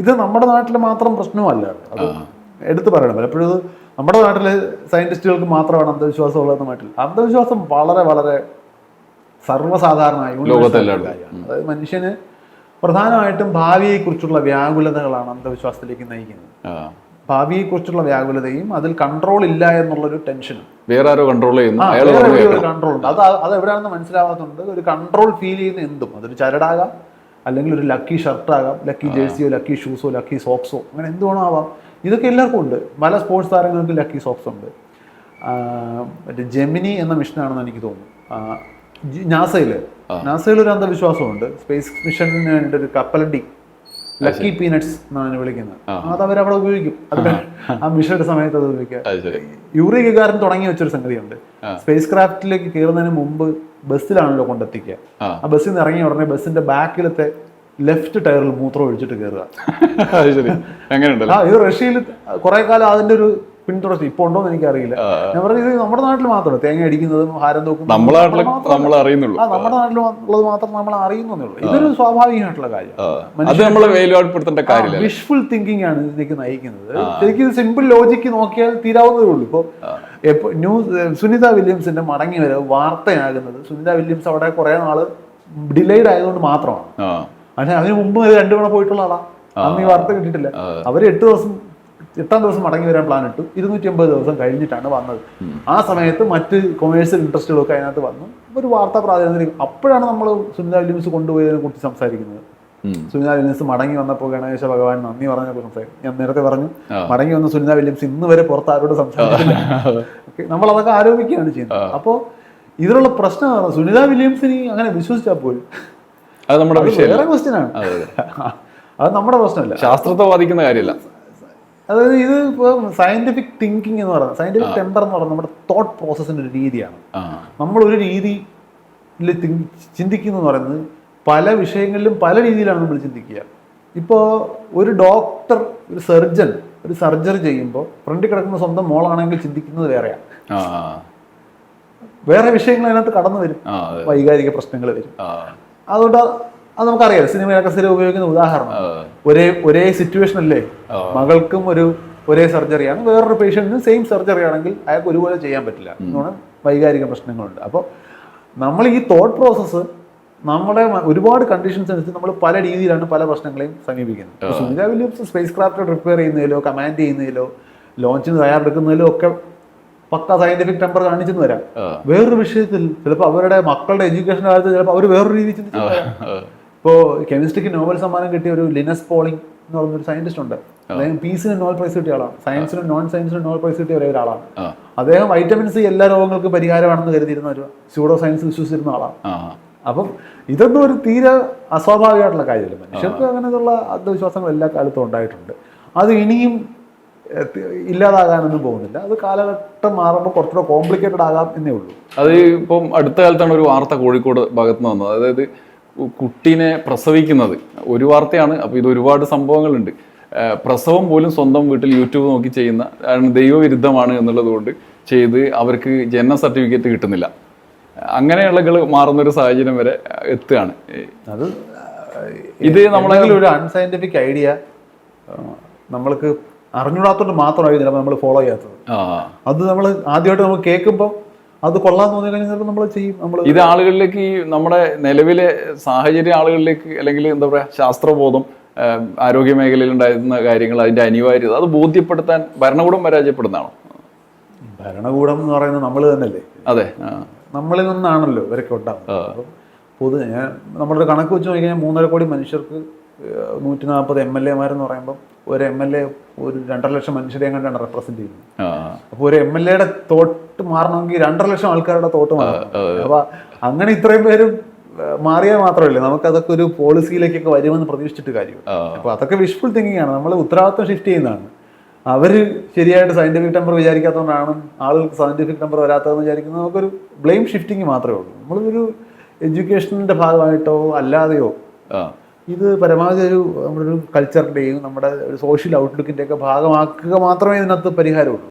ഇത് നമ്മുടെ നാട്ടിൽ മാത്രം പ്രശ്നമല്ല. അത് എടുത്തു പറയണം. പലപ്പോഴും ഇത് നമ്മുടെ നാട്ടിൽ സയന്റിസ്റ്റുകൾക്ക് മാത്രമാണ് അന്ധവിശ്വാസം ഉള്ളതെന്ന് നാട്ടിൽ അന്ധവിശ്വാസം വളരെ വളരെ സർവസാധാരണമായി അതായത് മനുഷ്യന് പ്രധാനമായിട്ടും ഭാവിയെക്കുറിച്ചുള്ള വ്യാകുലതകളാണ് അന്ധവിശ്വാസത്തിലേക്ക് നയിക്കുന്നത്. ഭാവിയെ ഭാവിയെക്കുറിച്ചുള്ള വ്യാകുലതയും അതിൽ കൺട്രോൾ ഇല്ല എന്നുള്ളൊരു ടെൻഷനും വേറെ ആരോ കൺട്രോൾ ചെയ്യുന്നു കൺട്രോൾ ഉണ്ട്. അത് അത് എവിടെയാണെന്ന് മനസ്സിലാവാത്തതുകൊണ്ട് ഒരു കൺട്രോൾ ഫീൽ ചെയ്യുന്ന എന്തും. അതൊരു ചരടാകാം. അല്ലെങ്കിൽ ഒരു ലക്കി ഷർട്ട് ആകാം ലക്കി ജേഴ്സിയോ ലക്കി ഷൂസോ ലക്കി സോക്സോ അങ്ങനെ എന്ത് വേണോ ആവാം. ഇതൊക്കെ എല്ലാവർക്കും ഉണ്ട്. പല സ്പോർട്സ് താരങ്ങൾക്ക് ലക്കി സോക്സ് ഉണ്ട്. മറ്റേ ജെമിനി എന്ന മിഷനാണെന്ന് എനിക്ക് തോന്നുന്നു. നാസയിൽ. നാസയിൽ ഒരു അന്ധവിശ്വാസമുണ്ട്. സ്പേസ് മിഷന് വേണ്ടി ഒരു കപ്പലണ്ടി ലക്കി പീനട്സ് എന്നാണ് വിളിക്കുന്നത്. അത് അവരവിടെ ഉപയോഗിക്കും. അത് ആ മിഷന്റെ സമയത്ത് അത് ഉപയോഗിക്കുക. യൂറി ഗഗാരൻ തുടങ്ങി വെച്ചൊരു സംഗതിയുണ്ട്. സ്പേസ് ക്രാഫ്റ്റിലേക്ക് കയറുന്നതിന് മുമ്പ് ബസ്സിലാണല്ലോ കൊണ്ടെത്തിക്കുക. ആ. ബസ്സിൽ നിന്ന് ഇറങ്ങിയ ഉടനെ ബസ്സിന്റെ ബാക്കിലത്തെ ലെഫ്റ്റ് ടയറിൽ മൂത്രം ഒഴിച്ചിട്ട് കയറുക. ആ ഇത് റഷ്യയിൽ കുറെ കാലം അതിന്റെ ഒരു പിന്തുടർച്ച ഇപ്പൊ ഉണ്ടോ എന്ന് എനിക്കറിയില്ല ഞാൻ പറഞ്ഞത് ഇത് നമ്മുടെ നാട്ടിൽ മാത്രമല്ല. തേങ്ങ അടിക്കുന്നതും ഹാരം നോക്കുന്നതും നമ്മുടെ നാട്ടിൽ മാത്രം- നമ്മൾ അറിയുന്നുള്ളൂ. ആ നമ്മുടെ നാട്ടിൽ ഉള്ളത് മാത്രം നമ്മൾ അറിയുന്നേ ഉള്ളൂ ഇതൊരു സ്വാഭാവികമായിട്ടുള്ള കാര്യം. വിഷ്ഫുൾ തിങ്കിങ് ആണ് ഇതിലേക്ക് നയിക്കുന്നത്. ശരിക്കും സിമ്പിൾ ലോജിക്ക് നോക്കിയാൽ തീരാവുന്നതേ ഉള്ളൂ. ഇപ്പോൾ എപ്പോ ന്യൂസ് സുനിത വില്യംസിന്റെ മടങ്ങി വരവ് വാർത്തയാകുന്നത്. സുനിത വില്യംസ് അവിടെ കുറെ നാൾ ഡിലേഡ് ആയതുകൊണ്ട് മാത്രമാണ്. പക്ഷെ അതിന് മുമ്പ് രണ്ടു തവണ പോയിട്ടുള്ള ആളാ. അന്ന് ഈ വാർത്ത കിട്ടിയിട്ടില്ല. അവർ എട്ട് ദിവസം എട്ടാം ദിവസം മടങ്ങി വരാൻ പ്ലാൻ ഇട്ടു. ഇരുന്നൂറ്റി അമ്പത് ദിവസം കഴിഞ്ഞിട്ടാണ് വന്നത്. ആ സമയത്ത് മറ്റ് കൊമേഴ്സ്യൽ ഇൻട്രസ്റ്റുകളൊക്കെ അതിനകത്ത് വന്നു. ഒരു വാർത്താ പ്രാധാന്യം അപ്പോഴാണ് നമ്മൾ സുനിത വില്യംസ് കൊണ്ടുപോയതിനെ കുറിച്ച് സംസാരിക്കുന്നത്. സുനിത വില്യംസ് മടങ്ങി വന്നപ്പോൾ ഗണേശ ഭഗവാൻ നന്ദി പറഞ്ഞപ്പോൾ സംസാരിക്കും ഞാൻ നേരത്തെ പറഞ്ഞു മടങ്ങി വന്ന സുനിത വില്യംസ് ഇന്ന് വരെ പുറത്ത് ആരോട് സംസാരിച്ചില്ല നമ്മൾ അതൊക്കെ ആരോപിക്കുകയാണ് ചെയ്യുന്നത്. അപ്പോൾ ഇതിലുള്ള പ്രശ്നമാണ് സുനിത വില്യംസിന് അങ്ങനെ വിശ്വസിച്ചാൽ പോലും. അത് നമ്മുടെ വേറെ ക്വസ്റ്റ്യൻ ആണ്. അതെ, നമ്മുടെ പ്രശ്നമല്ല. ശാസ്ത്രത്തെ ബാധിക്കുന്ന കാര്യമല്ല. അതായത് ഇത് ഇപ്പോൾ സയന്റിഫിക് തിങ്കിങ് എന്ന് പറയുന്നത് സയന്റിഫിക് ടെമ്പർ എന്ന് പറയുന്നത് നമ്മുടെ തോട്ട് പ്രോസസ്സിന്റെ ഒരു രീതിയാണ്. നമ്മൾ ഒരു രീതിയിൽ ചിന്തിക്കുന്നു എന്ന് പറയുന്നത് പല വിഷയങ്ങളിലും പല രീതിയിലാണ് നമ്മൾ ചിന്തിക്കുക. ഇപ്പോൾ ഒരു ഡോക്ടർ ഒരു സർജൻ ഒരു സർജറി ചെയ്യുമ്പോൾ ഫ്രണ്ടിൽ കിടക്കുന്ന സ്വന്തം മോളാണെങ്കിൽ ചിന്തിക്കുന്നത് വേറെയാണ് വേറെ വിഷയങ്ങൾ അതിനകത്ത് കടന്നു വരും. വൈകാരിക പ്രശ്നങ്ങൾ വരും. അതുകൊണ്ട് അത് നമുക്കറിയാം. സിനിമയിലൊക്കെ സ്ഥിരം ഉപയോഗിക്കുന്ന ഉദാഹരണം. ഒരേ ഒരേ സിറ്റുവേഷൻ അല്ലേ. മകൾക്കും ഒരു ഒരേ സർജറിയാണ് വേറൊരു പേഷ്യന്റിനും സെയിം സർജറി ആണെങ്കിൽ അയാൾക്ക് ഒരുപോലെ ചെയ്യാൻ പറ്റില്ല. എന്നാണ് വൈകാരിക പ്രശ്നങ്ങളുണ്ട്. അപ്പോൾ നമ്മൾ ഈ തോട്ട് പ്രോസസ്സ് നമ്മുടെ ഒരുപാട് കണ്ടീഷൻസ് അനുസരിച്ച് നമ്മൾ പല രീതിയിലാണ് പല പ്രശ്നങ്ങളെയും സമീപിക്കുന്നത്. Sunita Williams spacecraft repair ചെയ്യുന്നതിലോ കമാൻഡ് ചെയ്യുന്നതിലോ ലോഞ്ചിന് തയ്യാറെടുക്കുന്നതിലോ ഒക്കെ പക്ക സയന്റിഫിക് ടെമ്പർ കാണിച്ചെന്ന് വരാം. വേറൊരു വിഷയത്തിൽ ചിലപ്പോൾ അവരുടെ മക്കളുടെ എഡ്യൂക്കേഷൻ കാലത്ത് ചിലപ്പോൾ അവർ വേറൊരു രീതി ചിന്തിച്ചു. ഇപ്പോൾ കെമിസ്ട്രിക്ക് നോബൽ സമ്മാനം കിട്ടിയ ഒരു ലിനസ് പോളിംഗ് എന്ന് പറഞ്ഞൊരു സയന്റിസ്റ്റ് ഉണ്ട്. അദ്ദേഹം പീസിന് നോബൽ പ്രൈസ് കിട്ടിയ ആളാണ്. സയൻസിനും നോൺ സയൻസിനും നോബൽ പ്രൈസ് കിട്ടിയ ഒരേ ഒരാളാണ് അദ്ദേഹം വൈറ്റമിൻ സി എല്ലാ രോഗങ്ങൾക്കും പരിഹാരമാണെന്ന് കരുതിയിരുന്ന ഒരു സ്യൂഡോ സയൻസ് വിശ്വസിച്ചിരുന്ന ആളാണ്. അപ്പം ഇതൊന്നും ഒരു തീരെ അസ്വാഭാവികമായിട്ടുള്ള കാര്യമല്ല. മനുഷ്യർക്ക് അങ്ങനെയുള്ള അന്ധവിശ്വാസങ്ങൾ എല്ലാ കാലത്തും ഉണ്ടായിട്ടുണ്ട്. അത് ഇനിയും ഇല്ലാതാകാനൊന്നും പോകുന്നില്ല. അത് കാലഘട്ടം മാറുമ്പോൾ കുറച്ചുകൂടെ കോംപ്ലിക്കേറ്റഡ് ആകാം എന്നേ ഉള്ളൂ. അത് ഇപ്പം അടുത്ത കാലത്താണ് ഒരു വാർത്ത കോഴിക്കോട് ഭാഗത്ത് നിന്ന് വന്നത്. അതായത് കുട്ടീനെ പ്രസവിക്കുന്നത്. ഒരു വാർത്തയാണ്. അപ്പോൾ ഇത് ഒരുപാട് സംഭവങ്ങളുണ്ട്. പ്രസവം പോലും സ്വന്തം വീട്ടിൽ യൂട്യൂബ് നോക്കി ചെയ്യുന്ന ദൈവവിരുദ്ധമാണ് എന്നുള്ളത് കൊണ്ട് ചെയ്ത് അവർക്ക് ജനന സർട്ടിഫിക്കറ്റ് കിട്ടുന്നില്ല. അങ്ങനെയുള്ളകൾ മാറുന്ന ഒരു സാഹചര്യം വരെ എത്തുകയാണ്. അത് ഇത് നമ്മളെ നമ്മളെങ്കിലും ഒരു അൺസയന്റിഫിക് ഐഡിയ നമ്മൾക്ക് അറിഞ്ഞൂടാത്തോണ്ട് മാത്രമായി ചിലപ്പോൾ നമ്മൾ ഫോളോ ചെയ്യാത്തത്. അത് നമ്മൾ ആദ്യമായിട്ട് നമ്മൾ കേൾക്കുമ്പോൾ അത് കൊള്ളാന്ന് തോന്നി കഴിഞ്ഞാൽ നമ്മൾ ചെയ്യും നമ്മൾ ഇത് ആളുകളിലേക്ക് ഈ നമ്മുടെ നിലവിലെ സാഹചര്യ ആളുകളിലേക്ക് അല്ലെങ്കിൽ എന്താ പറയുക ശാസ്ത്രബോധം ആരോഗ്യ മേഖലയിൽ ഉണ്ടായിരുന്ന കാര്യങ്ങൾ അതിന്റെ അനിവാര്യത അത് ബോധ്യപ്പെടുത്താൻ ഭരണകൂടം പരാജയപ്പെടുന്നതാണോ? ഭരണകൂടം എന്ന് പറയുന്നത് നമ്മൾ തന്നെയല്ലേ? അതെ. നമ്മളിൽ നിന്നാണല്ലോ ഇവരൊക്കെ ഉണ്ടാകുന്നത് അപ്പം പൊതു ഞാൻ നമ്മളൊരു കണക്ക് വെച്ച് നോക്കിക്കഴിഞ്ഞാൽ മൂന്നര കോടി മനുഷ്യർക്ക് നൂറ്റി നാൽപ്പത് എം എൽ എമാരെന്ന് പറയുമ്പോൾ ഒരു എം എൽ എ ഒരു രണ്ടര ലക്ഷം മനുഷ്യരെ എങ്ങനെയാണ് റെപ്രസെന്റ് ചെയ്യുന്നത്. അപ്പോൾ ഒരു എം എൽ എയുടെ തോട്ട് മാറണമെങ്കിൽ രണ്ടര ലക്ഷം ആൾക്കാരുടെ തോട്ട് മാറണം. അപ്പൊ അങ്ങനെ ഇത്രയും പേരും മാറിയാൽ മാത്രമല്ലേ നമുക്ക് അതൊക്കെ ഒരു പോളിസിയിലേക്കൊക്കെ വരുമെന്ന് പ്രതീക്ഷിച്ചിട്ട് കാര്യം അപ്പോൾ അപ്പൊ അതൊക്കെ വിഷ്ഫുൾ തിങ്കിങ് ആണ്. നമ്മൾ ഉത്തരവാദിത്വം ഷിഫ്റ്റ് ചെയ്യുന്നതാണ്. അവർ ശരിയായിട്ട് സയന്റിഫിക് ടെമ്പർ വിചാരിക്കാത്തതുകൊണ്ടാണ് ആളുകൾക്ക് സയന്റിഫിക് നമ്പർ വരാത്തതെന്ന് വിചാരിക്കുന്നത്. നമുക്കൊരു ബ്ലെയിം ഷിഫ്റ്റിംഗ് മാത്രമേ ഉള്ളൂ. നമ്മളൊരു എഡ്യൂക്കേഷനിന്റെ ഭാഗമായിട്ടോ അല്ലാതെയോ. ഇത് പരമാവധി ഒരു നമ്മുടെ ഒരു കൾച്ചറിന്റെയും നമ്മുടെ ഒരു സോഷ്യൽ ഔട്ട്ലുക്കിന്റെയൊക്കെ ഭാഗമാക്കുക മാത്രമേ ഇതിനകത്ത് പരിഹാരമുള്ളൂ.